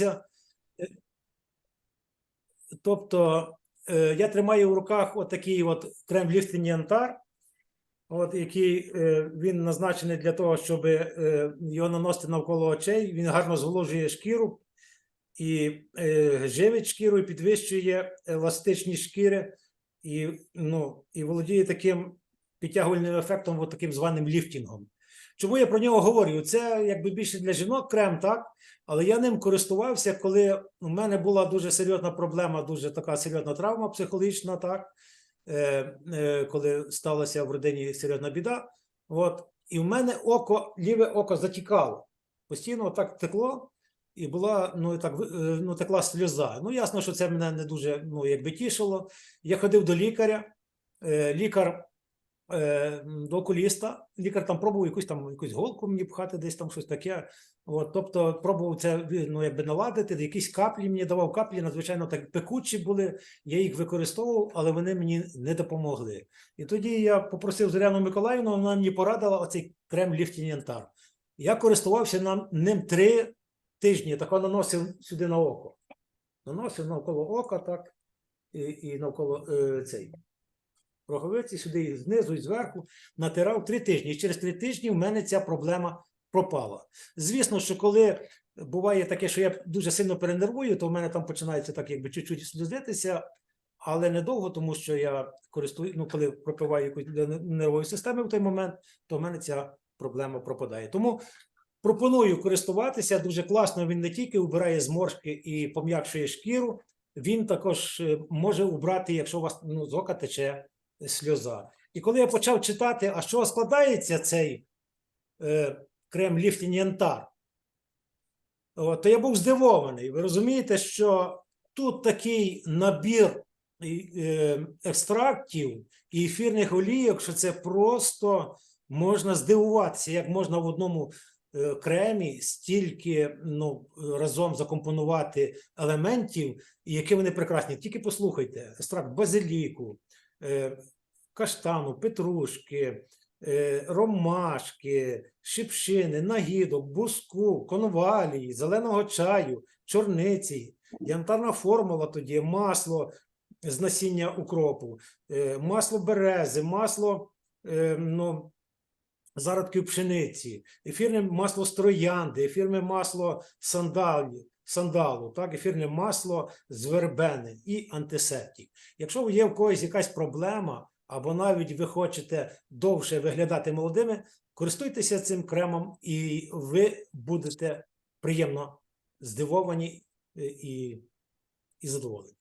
Е, Тобто е, я тримаю в руках отакий от крем ліфтинг янтар, от який е, він назначений для того, щоб його наносити навколо очей. Він гарно зволожує шкіру і живить шкіру, і підвищує еластичність шкіри, і, ну, і володіє таким підтягувальним ефектом, от таким званим ліфтінгом. Чому я про нього говорю? Це якби більше для жінок крем, так? Але я ним користувався, коли у мене була дуже серйозна проблема, дуже така серйозна травма психологічна, так? Е, е, коли сталася в родині серйозна біда. От, і в мене око, ліве око затікало. Постійно так текло, і була ну, так, е, ну, текла сльоза. Ну, ясно, що це мене не дуже ну, якби тішило. Я ходив до лікаря, е, лікар до окуліста. Лікар там пробував якусь там якусь голку мені пхати, десь там щось таке. От, тобто пробував це ну, якби наладити, якісь каплі мені давав каплі, надзвичайно так пекучі були. Я їх використовував, але вони мені не допомогли. І тоді я попросив Зоряну Миколаївну, вона мені порадила оцей крем ліфтін'янтар. Я користувався нам, ним три тижні, так наносив сюди на око. Наносив навколо ока, так, і, і навколо е, цей роговиці, сюди і знизу і зверху, натирав три тижні. І через три тижні в мене ця проблема пропала. Звісно, що коли буває таке, що я дуже сильно перенервую, то в мене там починається так, якби чуть-чуть сльозитися, але недовго, тому що я користую, ну, коли пропиваю якусь нервової системи в той момент, то в мене ця проблема пропадає. Тому пропоную користуватися дуже класно. Він не тільки убирає зморшки і пом'якшує шкіру, він також е, може убрати, якщо у вас ну, з ока тече сльоза. І коли я почав читати, а чого складається цей е, крем ліфтінг янтар, то я був здивований. Ви розумієте, що тут такий набір е, екстрактів і ефірних олійок, що це просто можна здивуватися, як можна в одному е, кремі стільки ну, разом закомпонувати елементів, які вони прекрасні. Тільки послухайте: екстракт базиліку, каштану, петрушки, е, ромашки, шипшини, нагідок, буску, конвалії, зеленого чаю, чорниці, янтарна формула тоді, масло з насіння укропу, е, масло берези, масло е, ну, зародків пшениці, ефірне масло з троянди, ефірне масло сандалі, сандалу, так, ефірне масло з вербени і антисептик. Якщо є в когось якась проблема, або навіть ви хочете довше виглядати молодими, користуйтеся цим кремом, і ви будете приємно здивовані е, і, і задоволені.